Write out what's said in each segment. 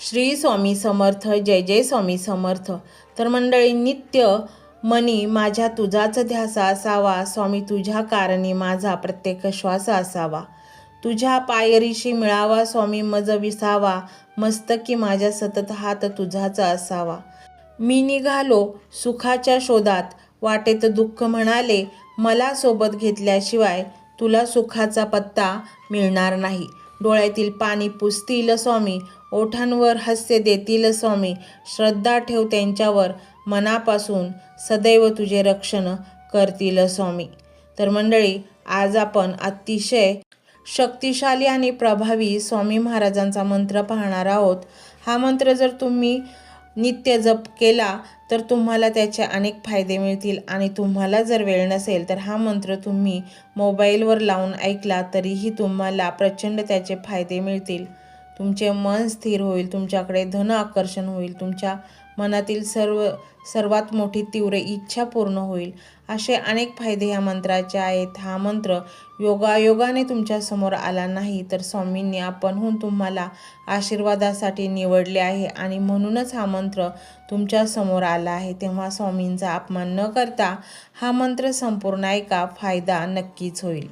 श्री स्वामी समर्थ जय जय स्वामी समर्थ. तर मंडळी नित्य मनी माझ्या तुझाच ध्यासा असावा स्वामी तुझ्या कारणी माझा प्रत्येक श्वास असावा. तुझ्या पायरीशी मिळावा स्वामी मज विसावा मस्तकी माझ्या सतत हात तुझाचा असावा. मी निघालो सुखाच्या शोधात वाटेत दुःख म्हणाले मला सोबत घेतल्याशिवाय तुला सुखाचा पत्ता मिळणार नाही. डोळ्यातील पाणी पुसतील स्वामी ओठांवर हास्य देतील स्वामी श्रद्धा ठेव त्यांच्यावर मनापासून सदैव तुझे रक्षण करतील स्वामी. तर मंडळी आज आपण अतिशय शक्तिशाली आणि प्रभावी स्वामी महाराजांचा मंत्र पाहणार आहोत. हा मंत्र जर तुम्ही नित्य जप केला तर तुम्हाला त्याचे अनेक फायदे मिळतील आणि तुम्हाला जर वेळ नसेल तर हा मंत्र तुम्ही मोबाईलवर लावून ऐकला तरीही तुम्हाला प्रचंड त्याचे फायदे मिळतील. तुमचे मन स्थिर होईल तुमच्याकडे धन आकर्षण होईल तुमच्या मनातील सर्व सर्वात मोठी तीव्र इच्छा पूर्ण होईल. असे अनेक फायदे या मंत्राचे आहेत. हा मंत्र योगायोगाने तुमच्यासमोर आला नाही तर स्वामींनी आपणहून तुम्हाला आशीर्वादासाठी निवडले आहे आणि म्हणूनच हा मंत्र तुमच्यासमोर आला आहे. तेव्हा स्वामींचा अपमान न करता हा मंत्र संपूर्ण ऐका फायदा नक्कीच होईल.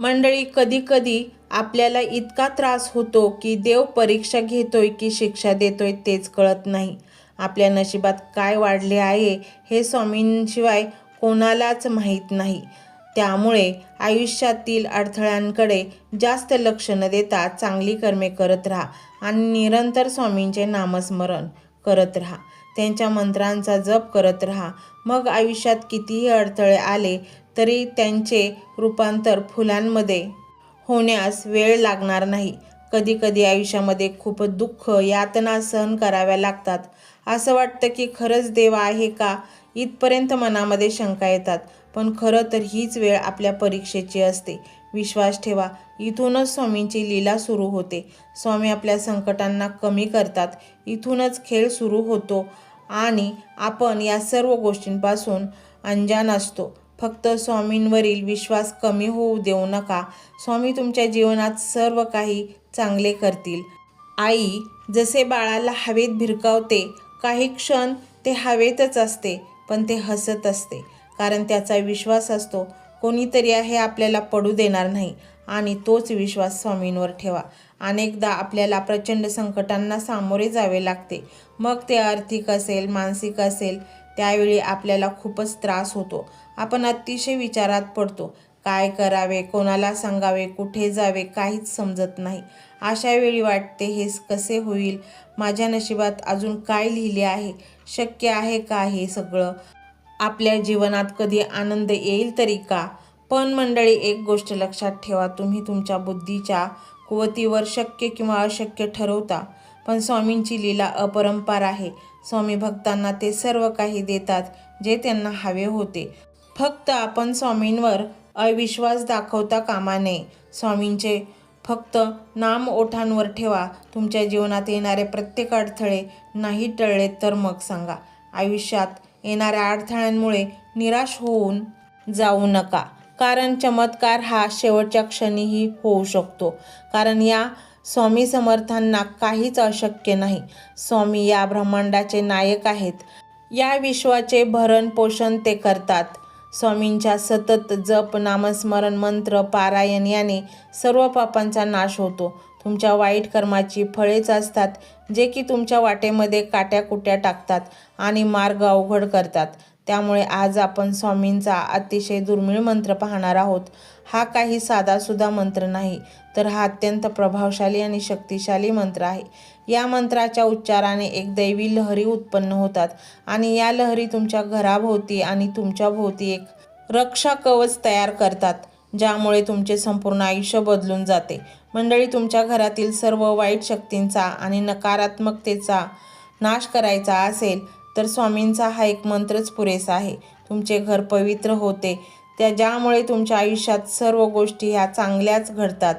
मंडळी कधीकधी आपल्याला इतका त्रास होतो की देव परीक्षा घेतोय की शिक्षा देतोय तेच कळत नाही. आपल्या नशिबात काय वाढले आहे हे स्वामींशिवाय कोणालाच माहीत नाही. त्यामुळे आयुष्यातील अडथळ्यांकडे जास्त लक्ष न देता चांगली कर्मे करत राहा आणि निरंतर स्वामींचे नामस्मरण करत राहा. त्यांच्या मंत्रांचा जप करत राहा. मग आयुष्यात कितीही अडथळे आले तरी त्यांचे रूपांतर फुलांमध्ये होण्यास वेळ लागणार नाही. कधीकधी आयुष्यामध्ये खूप दुःख यातना सहन कराव्या लागतात. असं वाटतं की खरंच देव आहे का? इथपर्यंत मनामध्ये शंका येतात. पण खरं तर हीच वेळ आपल्या परीक्षेची असते. विश्वास ठेवा इथूनच स्वामींची लीला सुरू होते. स्वामी आपल्या संकटांना कमी करतात. इथूनच खेळ सुरू होतो आणि आपण या सर्व गोष्टींपासून अंजान असतो. फक्त स्वामींवरील विश्वास कमी होऊ देऊ नका. स्वामी तुमच्या जीवनात सर्व काही चांगले करतील. आई जसे बाळाला हवेत भिरकावते काही क्षण ते हवेतच असते पण ते हसत असते. कारण त्याचा विश्वास असतो कोणीतरी आहे आपल्याला पडू देणार नाही. आणि तोच विश्वास स्वामींवर ठेवा. अनेकदा आपल्याला प्रचंड संकटांना सामोरे जावे लागते. मग ते आर्थिक असेल मानसिक असेल त्यावेळी आपल्याला खूपच त्रास होतो. आपण अतिशय विचारात पडतो. काय करावे कोणाला सांगावे कुठे जावे काहीच समजत नाही. अशा वेळी वाटते हे कसे होईल? माझ्या नशिबात अजून काय लिहिले आहे? शक्य आहे का हे सगळं? आपल्या जीवनात कधी आनंद येईल तरी का? पण मंडळी एक गोष्ट लक्षात ठेवा. तुम्ही तुमच्या बुद्धीच्या कुवतीवर शक्य किंवा अशक्य ठरवता. पण स्वामींची लीला अपरंपार आहे. स्वामी भक्तांना ते सर्व काही देतात जे त्यांना हवे होते. फक्त आपण स्वामींवर अविश्वास दाखवता कामा नये. स्वामींचे फक्त नाम ओठांवर ठेवा. तुमच्या जीवनात येणारे प्रत्येक अडथळे नाही टळले तर मग सांगा. आयुष्यात येणाऱ्या अडथळ्यांमुळे निराश होऊन जाऊ नका. कारण चमत्कार हा शेवटच्या क्षणीही होऊ शकतो. कारण या स्वामी समर्थांना काहीच अशक्य नाही. स्वामी या ब्रह्मांडाचे नायक आहेत. या विश्वाचे भरण पोषण ते करतात. स्वामींच्या सतत जप नामस्मरण मंत्र पारायण याने सर्व पापांचा नाश होतो. तुमच्या वाईट कर्माची फळेच असतात जे की तुमच्या वाटेमध्ये काट्याकुट्या टाकतात आणि मार्ग अवघड करतात. त्यामुळे आज आपण स्वामींचा अतिशय दुर्मिळ मंत्र पाहणार आहोत. हा काही साधासुद्धा मंत्र नाही तर हा अत्यंत प्रभावशाली आणि शक्तिशाली मंत्र आहे. या मंत्राच्या उच्चाराने एक दैवी लहरी उत्पन्न होतात आणि या लहरी तुमच्या घराभोवती आणि तुमच्या भोवती एक रक्षा कवच तयार करतात ज्यामुळे तुमचे संपूर्ण आयुष्य बदलून जाते. मंडळी तुमच्या घरातील सर्व वाईट शक्तींचा आणि नकारात्मकतेचा नाश करायचा असेल तर स्वामींचा हा एक मंत्रच पुरेसा आहे. तुमचे घर पवित्र होते. त्या ज्यामुळे तुमच्या आयुष्यात सर्व गोष्टी ह्या चांगल्याच घडतात.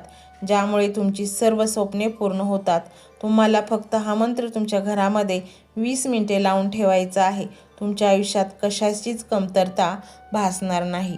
ज्यामुळे तुमची सर्व स्वप्ने पूर्ण होतात. तुम्हाला फक्त हा मंत्र तुमच्या घरामध्ये वीस मिनिटे लावून ठेवायचा आहे. तुमच्या आयुष्यात कशाचीच कमतरता भासणार नाही.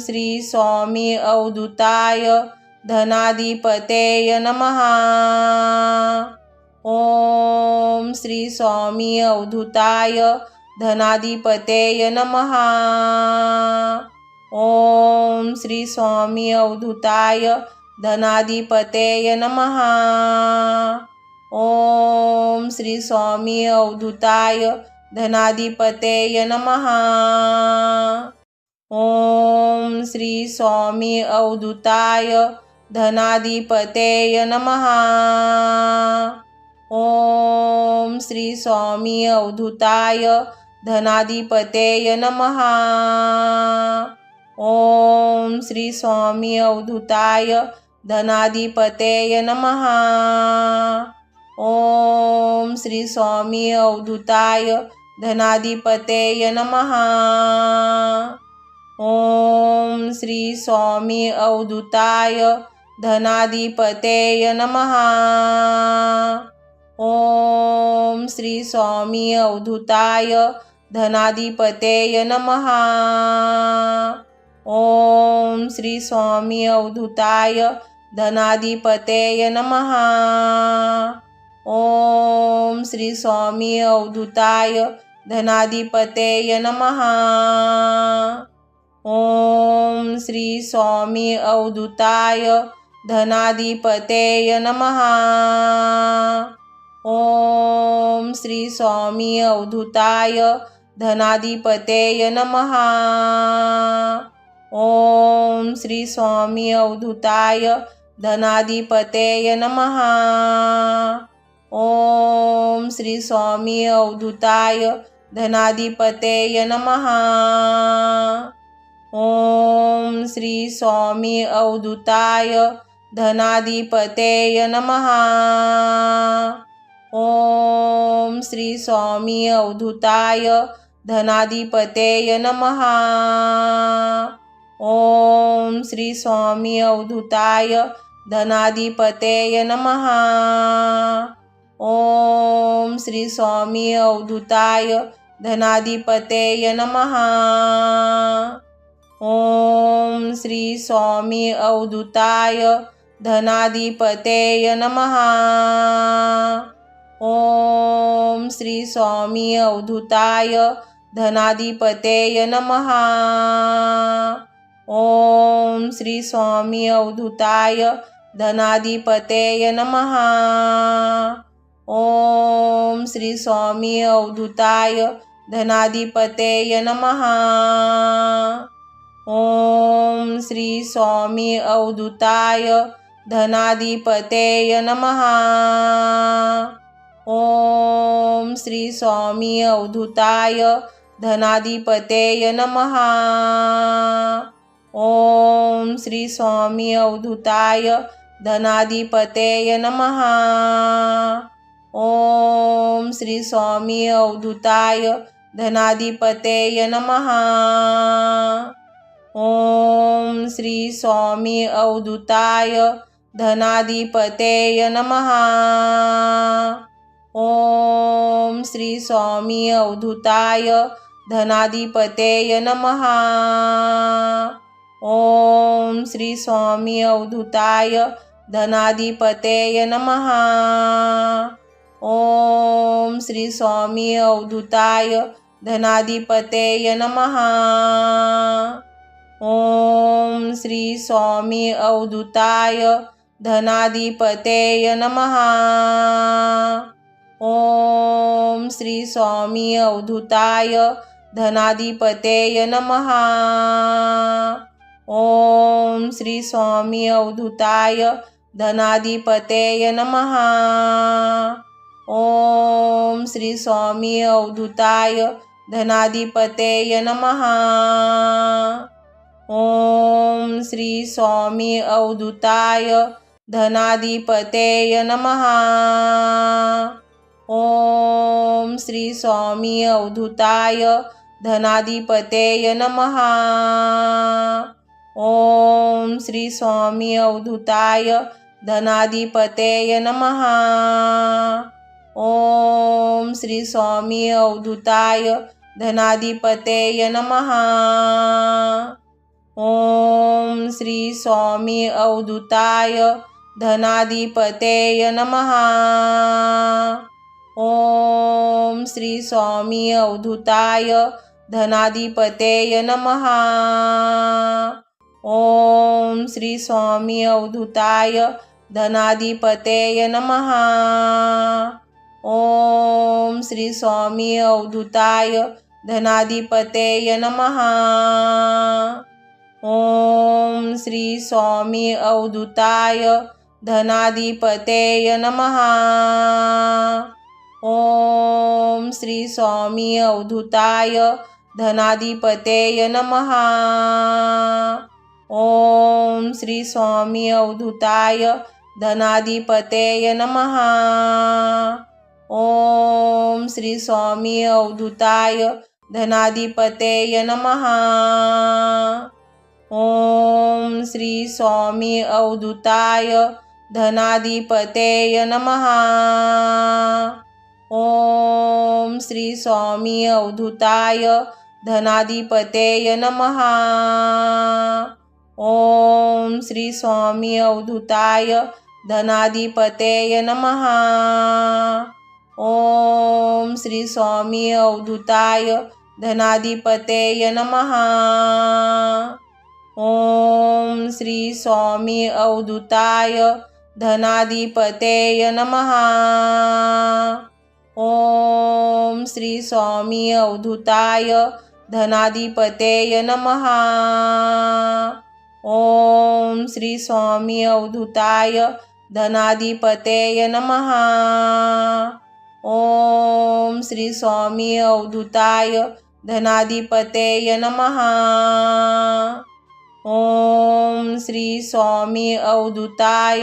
श्री स्वामी अवधूताय धनाधिपतेय नमः। ओम श्री स्वामी अवधूताय धनाधिपतेय नमहा ओम श्री स्वामी अवधूताय धनाधिपतेय नमहा ओम श्री स्वामी अवधूताय धनाधिपतेय नमः। ओम श्री स्वामी अवधूताय धनाधिपतेय नमहा ओम श्री स्वामी अवधूताय धनाधिपतेय नमहा ओम श्री स्वामी अवधूताय धनाधिपतेय नमहा ओम श्री स्वामी अवधूताय धनाधिपतेय नमहा ओम श्री स्वामी अवधूताय धनाधिपतेय नमः। ओम श्री स्वामी अवधूताय धनाधिपतेय नमः। ओम श्री स्वामी अवधूताय धनाधिपतेय नमः। ओम श्री स्वामी अवधूताय धनाधिपतेय नमः। ओम श्री स्वामी अवधूताय धनाधिपतेय नमः। ओम श्री स्वामी अवधूताय धनाधिपतेय नमः। ओम श्री स्वामी अवधूताय धनाधिपतेय नमः। ओम श्री स्वामी अवधूताय धनाधिपतेय नमः। ओम श्री स्वामी अवधूताय धनाधिपतेय नमः। ओम श्री स्वामी अवधूताय धनाधिपतेय नमः। ओम श्री स्वामी अवधूताय धनाधिपतेय नमः। ओम श्री स्वामी अवधूताय धनाधिपतेय नमः। ओम श्री स्वामी अवधूताय धनाधिपतेय नमः। ओम श्री स्वामी अवधूताय धनाधिपतेय नमः। ओम श्री स्वामी अवधूताय धनाधिपतेय नमः। ओम श्री स्वामी अवधूताय धनाधिपतेय नमः। ओम श्री स्वामी अवधूताय धनाधिपतेय नमहा ओम श्री स्वामी अवधूताय धनाधिपतेय नमः। ओम श्री स्वामी अवधूताय धनाधिपतेय नमहा ओम श्री स्वामी अवधूताय धनाधिपतेय नमहा ओम श्री स्वामी अवधूताय धनाधिपतेय नमः। ॐ श्री स्वामी अवधूताय धनाधिपतेय नमः। ॐ श्री स्वामी अवधूताय धनाधिपतेय नमः। ॐ श्री स्वामी अवधूताय धनाधिपतेय नमः। ॐ श्री स्वामी अवधूताय धनाधिपतेय नमः। ॐ श्री स्वामी अवधूताय धनाधिपतेय नमः। ॐ श्री स्वामी अवधूताय धनाधिपतेय नमः। ॐ श्री स्वामी अवधूताय धनाधिपतेय नमः। ॐ श्री स्वामी अवधूताय धनाधिपतेय नमः। ॐ श्री स्वामी अवधूताय धनाधिपतेय नमः। ॐ श्री स्वामी अवधूताय धनाधिपतेय नमः। ॐ श्री स्वामी अवधूताय धनाधिपतेय नमः। ॐ श्री स्वामी अवधूताय धनाधिपतेय नमः। ॐ श्री स्वामी अवधूताय धनाधिपतेय नमः। ॐ श्री स्वामी अवधूताय धनाधिपतेय नमः। ॐ श्री स्वामी अवधूताय धनाधिपतेय नमः। ॐ श्री स्वामी अवधूताय धनाधिपतेय नमः। ॐ श्री स्वामी अवधूताय धनाधिपतेय नमः। ॐ श्री स्वामी अवधूताय धनाधिपतेय नमः। ॐ श्री स्वामी अवधूताय धनाधिपतेय नमः। ॐ श्री स्वामी अवधूताय धनाधिपतेय नमहा ॐ श्री स्वामी अवधूताय धनाधिपतेय नमहा ॐ श्री स्वामी अवधूताय धनाधिपतेय नमहा ॐ श्री स्वामी अवधूताय धनाधिपतेय नमहा ॐ श्री स्वामी अवधूताय धनाधिपतेय नमः। ॐ श्री स्वामी अवधूताय धनाधिपतेय नमः। ॐ श्री स्वामी अवधूताय धनाधिपतेय नमः। ॐ श्री स्वामी अवधूताय धनाधिपतेय नमः। ॐ श्री स्वामी अवधूताय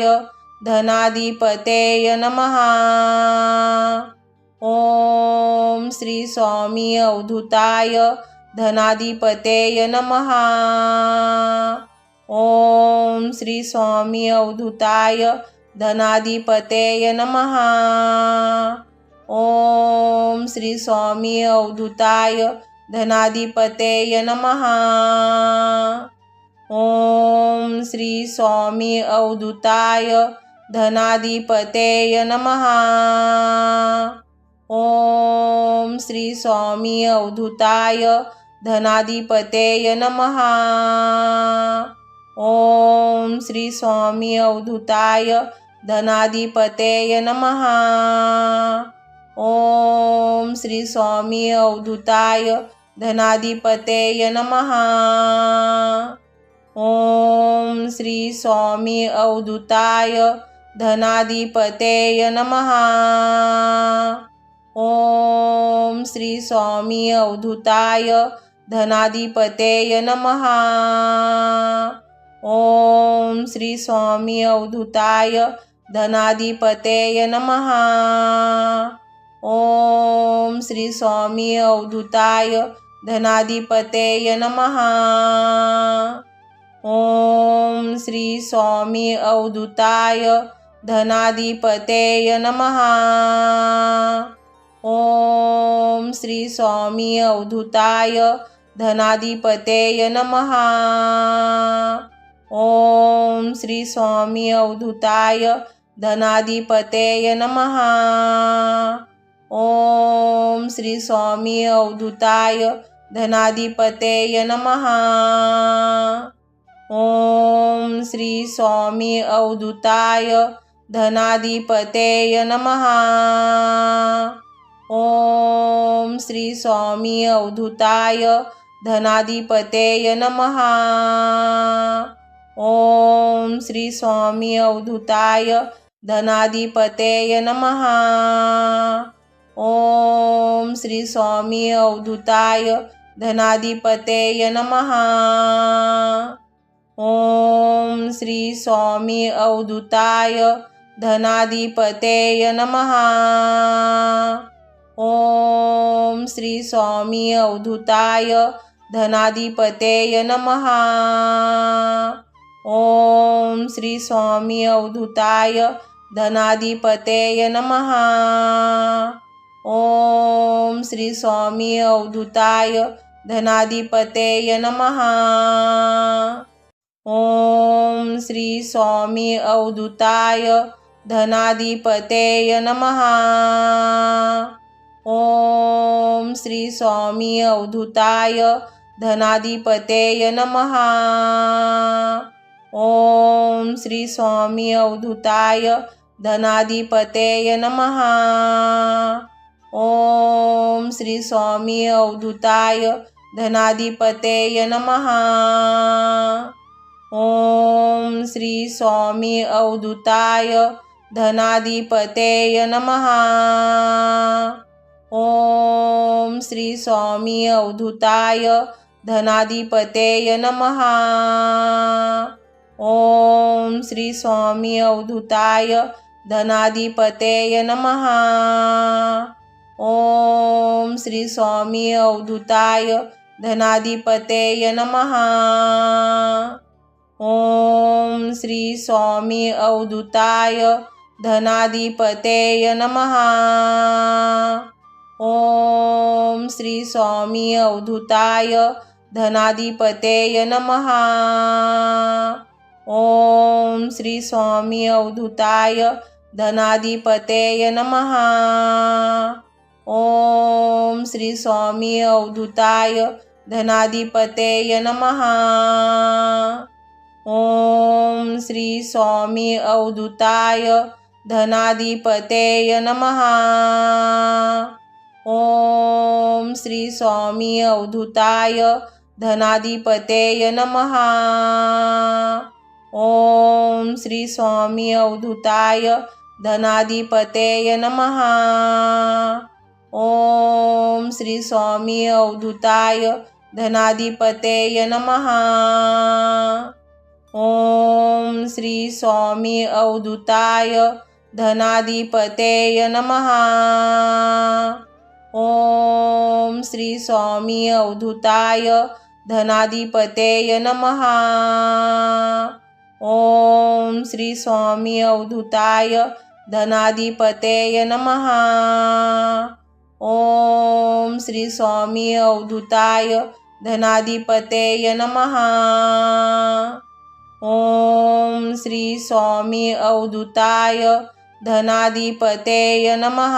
धनाधिपतेय नमः। ॐ श्री स्वामी अवधूताय धनाधिपतेय नमः। ॐ श्री स्वामी अवधूताय धनाधिपतेय नमः। ॐ श्री स्वामी अवधूताय धनाधिपतेय नमः। ॐ श्री स्वामी अवधूताय धनाधिपतेय नमः। ॐ श्री स्वामी अवधूताय धनाधिपतेय नमः। ॐ श्री स्वामी अवधूताय धनाधिपतेय नमः। ॐ श्री स्वामी अवधूताय धनाधिपतेय नमः। ॐ श्री स्वामी अवधूताय धनाधिपतेय नमः। ॐ श्री स्वामी अवधूताय धनाधिपतेय नमः। ॐ श्री स्वामी अवधूताय धनाधिपतेय नमः। ॐ श्री स्वामी अवधूताय धनाधिपतेय नमः। श्री स्वामी अवधूताय धनाधिपतेय नमहा ॐ श्री स्वामी अवधूताय धनाधिपतेय नमहा ओम श्री स्वामी अवधूताय धनाधिपतेय नमहा ॐ श्री स्वामी अवधूताय धनाधिपतेय नमः। ॐ श्री स्वामी अवधूताय धनाधिपतेय नमः। ॐ श्री स्वामी अवधूताय धनाधिपतेय नमः। ॐ श्री स्वामी अवधूताय धनाधिपतेय नमः। ॐ श्री स्वामी अवधूताय धनाधिपतेय नमः। ॐ श्री स्वामी अवधूताय धनाधिपतेय नमहा ॐ श्री स्वामी अवधूताय धनाधिपतेय नमहा ॐ श्री स्वामी अवधूताय धनाधिपतेय नमहा ॐ श्री स्वामी अवधूताय धनाधिपतेय नमहा ॐ श्री स्वामी अवधूताय धनाधिपतेय नमः। ॐ श्री स्वामी अवधूताय धनाधिपतेय नमः। ॐ श्री स्वामी अवधूताय धनाधिपतेय नमः। ॐ श्री स्वामी अवधूताय धनाधिपतेय नमः। ॐ श्री स्वामी अवधूताय धनाधिपतेय नमः। ॐ श्री स्वामी अवधूताय धनाधिपतेय नमहा ॐ श्री स्वामी अवधूताय धनाधिपतेय नमहा ॐ श्री स्वामी अवधूताय धनाधिपतेय नमः। ॐ श्री स्वामी अवधूताय धनाधिपतेय नमः। ॐ श्री स्वामी अवधूताय धनाधिपतेय नमः। ॐ श्री स्वामी अवधूताय धनाधिपतेय नमः। ॐ श्री स्वामी अवधूताय धनाधिपतेय नमः। ॐ श्री स्वामी अवधूताय धनाधिपतेय नमः। ॐ श्री स्वामी अवधूताय धनाधिपतेय नमः। ॐ श्री स्वामी अवधूताय धनाधिपतेय नमः। ॐ श्री स्वामी अवधूताय धनाधिपतेय नमः। ॐ श्री स्वामी अवधूताय धनाधिपतेय नमः। ॐ श्री स्वामी अवधूताय धनाधिपतेय नमः। ॐ श्री स्वामी अवधूताय धनाधिपतेय नमः। ॐ श्री स्वामी अवधूताय धनाधिपतेय नमः। ॐ श्री स्वामी अवधूताय धनाधिपतेय नमः